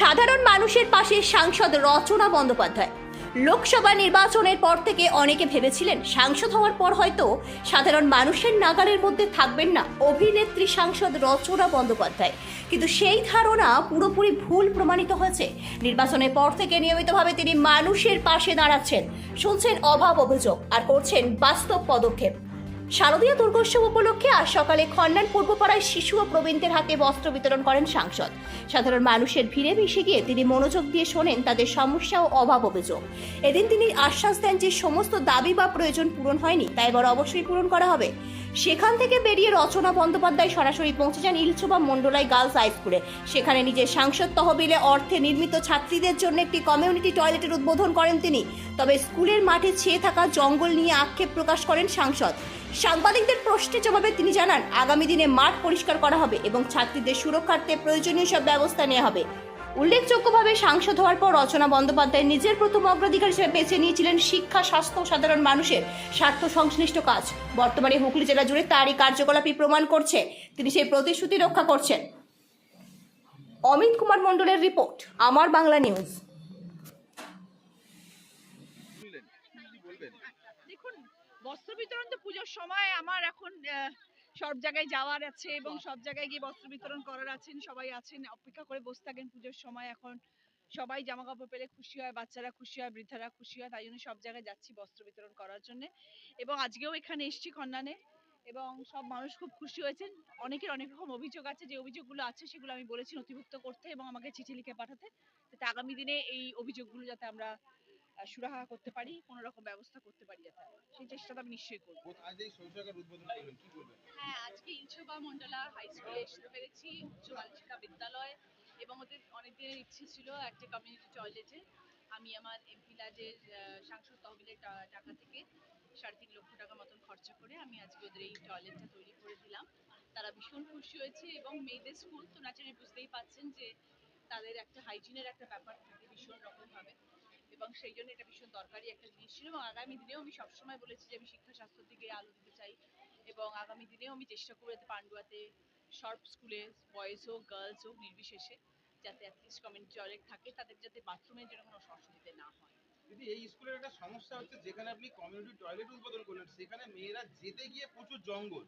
সাধারণ মানুষের পাশে সাংসদ রচনা বন্দ্যোপাধ্যায়। লোকসভা নির্বাচনের পর থেকে অনেকে ভেবেছিলেন সাংসদ হওয়ার পর হয়তো সাধারণ মানুষের নাগালের মধ্যে থাকবেন না অভিনেত্রী সাংসদ রচনা বন্দ্যোপাধ্যায়। কিন্তু সেই ধারণা পুরোপুরি ভুল প্রমাণিত হয়েছে। নির্বাচনের পর থেকে নিয়মিতভাবে তিনি মানুষের পাশে দাঁড়াচ্ছেন, শুনছেন অভাব অভিযোগ আর করছেন বাস্তব পদক্ষেপ। শারদীয় দুর্গোৎসব উপলক্ষে আজ সকালে খন্ডান পূর্বপাড়ায় শিশু ও প্রবীণদের হাতে বস্ত্র বিতরণ করেন সাংসদ। সাধারণ মানুষের ভিড়ে মিশে গিয়ে তিনি মনোযোগ দিয়ে শোনেন তাদের সমস্যা ও অভাব অভিযোগ। এদিন তিনি আশ্বাস দেন যে সমস্ত দাবি বা প্রয়োজন পূরণ হয়নি তাই এবার অবশ্যই পূরণ করা হবে। সেখান থেকে বেরিয়ে রচনা বন্দ্যোপাধ্যায় সরাসরি পৌঁছে যান ইলচুবা মন্ডলাই গার্লস হাই স্কুলে। সেখানে নিজের সাংসদ তহবিলে অর্থে নির্মিত ছাত্রীদের জন্য একটি কমিউনিটি টয়লেটের উদ্বোধন করেন তিনি। তবে স্কুলের মাঠে ছেয়ে থাকা জঙ্গল নিয়ে আক্ষেপ প্রকাশ করেন সাংসদ। সাংবাদিকদের প্রশ্নের জবাবে তিনি জানান, আগামী দিনে মাঠ পরিষ্কার করা হবে এবং ছাত্রীদের সুরক্ষার্থে প্রয়োজনীয় সব ব্যবস্থা নেওয়া হবে। উল্লেখযোগ্যভাবে সাংসদ হওয়ার পর রচনা বন্দ্যোপাধ্যায় নিজের প্রথম অগ্রাধিকার হিসেবে বেছে নিয়েছিলেন শিক্ষা, স্বাস্থ্য সাধারণ মানুষের স্বার্থ সংশ্লিষ্ট কাজ। বর্তমানে হুগলি জেলা জুড়ে তারই কার্যকলাপই প্রমাণ করছে। তিনি সেই প্রতিশ্রুতি রক্ষা করছেন। অমিত কুমার মণ্ডলের রিপোর্ট, আমার বাংলা নিউজ। তো পুজোর সময় আমার এখন সব জায়গায় যাওয়ার আছে এবং সব জায়গায় গিয়ে বস্ত্র বিতরণ করার আছেন সবাই আছেন অপেক্ষা করে বসে থাকেন পুজোর সময় এখন। সবাই জামা কাপড় পেলে খুশি হয় বাচ্চারা খুশি হয় বৃদ্ধারা খুশি হয় তাই জন্য সব জায়গায় যাচ্ছি বস্ত্র বিতরণ করার জন্য। এবং আজকেও এখানে এসছি খন্ডানে এবং সব মানুষ খুব খুশি হয়েছেন। অনেকের অনেক রকম অভিযোগ আছে যে অভিযোগগুলো আছে সেগুলো আমি বলেছি নথিভুক্ত করতে এবং আমাকে চিঠি লিখে পাঠাতে। যাতে আগামী দিনে এই অভিযোগগুলো যাতে আমরা সুরাহা করতে পারি কোনো রকম ব্যবস্থা করতে পারি যাতে সেই চেষ্টাটা আমি নিশ্চয়ই করব। হ্যাঁ আজকে ইলছোবা মন্ডলা হাই স্কুলে আসতে পেরেছি উচ্চ বালিকা বিদ্যালয় এবং ওদের অনেক দিনের ইচ্ছে ছিল একটা কমিউনিটি টয়লেটে আমি আমার এমপি লাজের সাংসদ তহবিলের টাকা থেকে সাড়ে তিন লক্ষ টাকা মতন খরচা করে আমি আজকে ওদের এই টয়লেটটা তৈরি করে দিলাম। তারা ভীষণ খুশি হয়েছে এবং মেয়েদের স্কুল তো ন্যাচারালি বুঝতেই পাচ্ছেন যে তাদের একটা হাইজিনের একটা ব্যাপার থাকে ভীষণ রকমভাবে। এবং সেই জন্য এটা ভীষণ দরকারি একটা জিনিস ছিল এবং আগামী দিনেও আমি সবসময় বলেছি যে আমি শিক্ষা স্বাস্থ্যের দিকে আলো দিতে চাই এবং আগামী দিনেও আমি চেষ্টা যাতে পান্ডুয়াতে সব স্কুলে বয়েজ হোক গার্লস হোক নির্বিশেষে যাতে অ্যাটলিস্ট কমিউনিটি টয়লেট থাকে, তাদের যাতে বাথরুমের জন্য কোনো অসুবিধে না হয়। দিদি, এই স্কুলের একটা সমস্যা হচ্ছে যেখানে আপনি কমিউনিটি টয়লেট উদ্বোধন করলেন, সেখানে মেয়েরা যেতে গিয়ে প্রচুর জঙ্গল।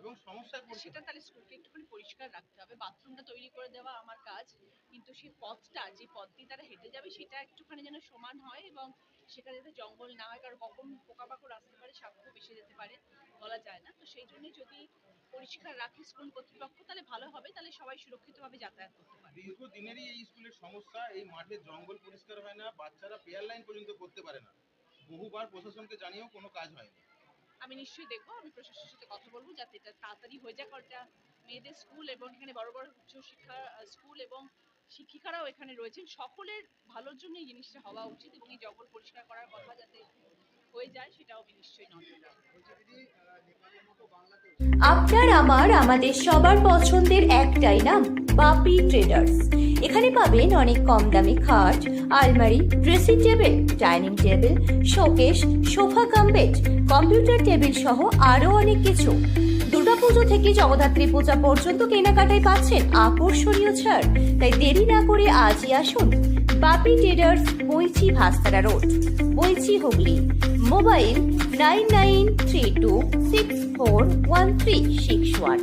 এবং সমস্যায় পড়ছে সেটা তাহলে স্কুলকে একটুখানি পরিষ্কার রাখতে হবে। বাথরুমটা তৈরি করে দেওয়া আমার কাজ। কিন্তু সেই পথটা যে পথ দিয়ে তারা হেঁটে যাবে সেটা একটুখানি যেন সমান হয় এবং সেখানে যাতে জঙ্গল না হয়। কারণ কখন পোকামাকড় আসতে পারে সাপও বেসে যেতে পারে বলা যায় না। তো সেই জন্য যদি পরিষ্কার রাখে স্কুল কর্তৃপক্ষ তাহলে ভালো হবে। তাহলে সবাই সুরক্ষিতভাবে যাতায়াত করতে পারবে। দীর্ঘদিনেরই এই স্কুলের সমস্যা। এই মাঠে জঙ্গল পরিষ্কার হয় না। বাচ্চারা পেয়ার লাইন পর্যন্ত করতে পারে না। বহুবার প্রশাসনকে জানিয়েও কোনো কাজ হয়নি। আমি নিশ্চয়ই দেখব, আমি প্রশাসনের সাথে কথা বলব যাতে এটা তাড়াতাড়ি হয়ে কারণ এটা মেয়েদের স্কুল এবং এখানে বড় বড় উচ্চ শিক্ষা স্কুল এবং শিক্ষিকারাও এখানে রয়েছেন। সকলের ভালোর জন্য এই জিনিসটা হওয়া উচিত এবং এই জঙ্গল পরিষ্কার করার কথা যাতে হয়ে যায়, সেটাও আমি নিশ্চয়ই আপনার, আমার, আমাদের সবার পছন্দের একটাই নাম, বাপি ট্রেডার্স। এখানে পাবেন অনেক কম দামি খাট, আলমারি dressing table dining table showcase sofa cum computer table সহ আরও অনেক কিছু। দুর্গাপুজো থেকে জগদ্ধাত্রী পূজা পর্যন্ত কেনাকাটায় পাচ্ছেন আকর্ষণীয় ছাড়। তাই দেরি না করে আজই আসুন Papi traders Boinchi Bhastara road, Boinchi Hooghly. Mobile nine nine three two six four one three six one.